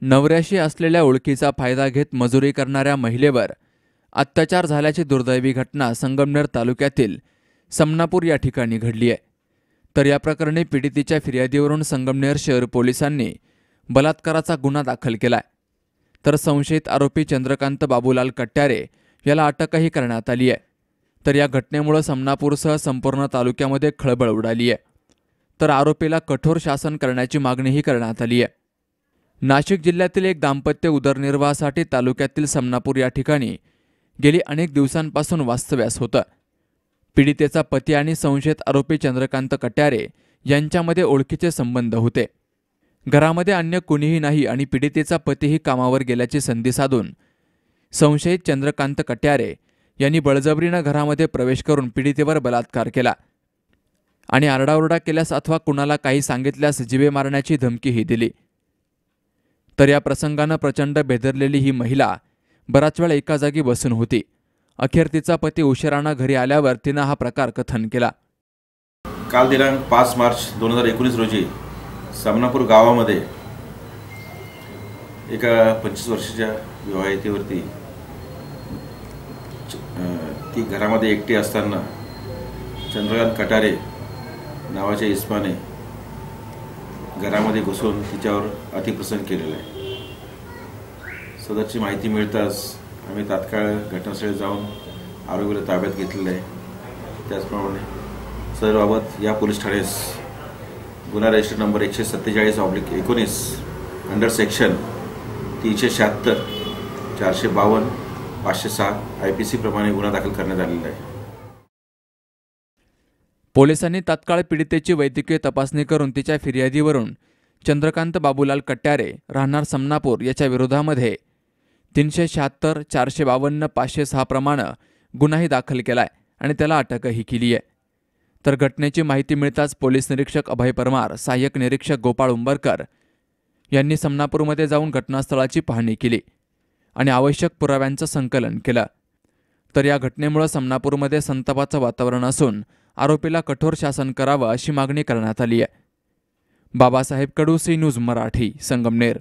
नवऱ्याशी असलेल्या ओळखीचा फायदा घेत मजुरी करणाऱ्या महिलेवर अत्याचार झाल्याची दुर्दैवी घटना संगमनेर तालुक्यातील समनापूर या ठिकाणी घडली आहे. तर या प्रकरणी पीडितेच्या फिर्यादीवरून संगमनेर शहर पोलिसांनी बलात्काराचा गुन्हा दाखल केलाय. तर संशयित आरोपी चंद्रकांत बाबूलाल कट्यारे याला अटकही करण्यात आली आहे. तर या घटनेमुळे समनापूरसह संपूर्ण तालुक्यामध्ये खळबळ उडाली आहे. तर आरोपीला कठोर शासन करण्याची मागणीही करण्यात आली आहे. नाशिक जिल्ह्यातील एक दाम्पत्य उदरनिर्वाहासाठी तालुक्यातील समनापूर या ठिकाणी गेली अनेक दिवसांपासून वास्तव्यास होतं. पीडितेचा पती आणि संशयित आरोपी चंद्रकांत कट्यारे यांच्यामध्ये ओळखीचे संबंध होते. घरामध्ये अन्य कुणीही नाही आणि पीडितेचा पतीही कामावर गेल्याची संधी साधून संशयित चंद्रकांत कट्यारे यांनी बळजबरीनं घरामध्ये प्रवेश करून पीडितेवर बलात्कार केला. आणि आरडाओरडा केल्यास अथवा कुणाला काही सांगितल्यास जिवे मारण्याची धमकीही दिली. तर या प्रसंगानं प्रचंड बेदरलेली ही महिला बराच वेळ एका जागी बसून होती. अखेर तिचा पती उशिरानं घरी आल्यावर तिनं हा प्रकार कथन केला. काल दिनांक पाच मार्च दोन हजार एकोणीस रोजी सामनापूर गावामध्ये एका पंचवीस वर्षाच्या विवाहितेवरती च- ती घरामध्ये एकटी असताना चंद्रकांत कटारे नावाच्या इस्माने घरामध्ये घुसून तिच्यावर अतिप्रसंग केलेला आहे. सदरची माहिती मिळताच आम्ही तात्काळ घटनास्थळी जाऊन आरोग्याला ताब्यात घेतलेलं आहे. त्याचप्रमाणे सदरबाबत या पोलीस ठाण्यास गुन्हा रजिस्टर नंबर एकशे सत्तेचाळीस ऑब्लिक एकोणीस अंडर सेक्शन तीनशे शहात्तर चारशे बावन्न पाचशे सहा आय पी सीप्रमाणे गुन्हा दाखल करण्यात आलेला आहे. पोलिसांनी तात्काळ पीडितेची वैद्यकीय तपासणी करून तिच्या फिर्यादीवरून चंद्रकांत बाबूलाल कट्यारे राहणार समनापूर याच्या विरोधामध्ये तीनशे शहात्तर चारशे बावन्न पाचशे सहा प्रमाणे गुन्हाही दाखल केलाय आणि त्याला अटकही केली आहे. तर घटनेची माहिती मिळताच पोलीस निरीक्षक अभय परमार सहाय्यक निरीक्षक गोपाळ उंबरकर यांनी समनापूरमध्ये जाऊन घटनास्थळाची पाहणी केली आणि आवश्यक पुराव्यांचं संकलन केलं. तर या घटनेमुळे समनापूरमध्ये संतापाचं वातावरण असून आरोपीला कठोर शासन करावं अशी मागणी करण्यात आली आहे. Babasaheb Kadu C news Marathi Sangamner.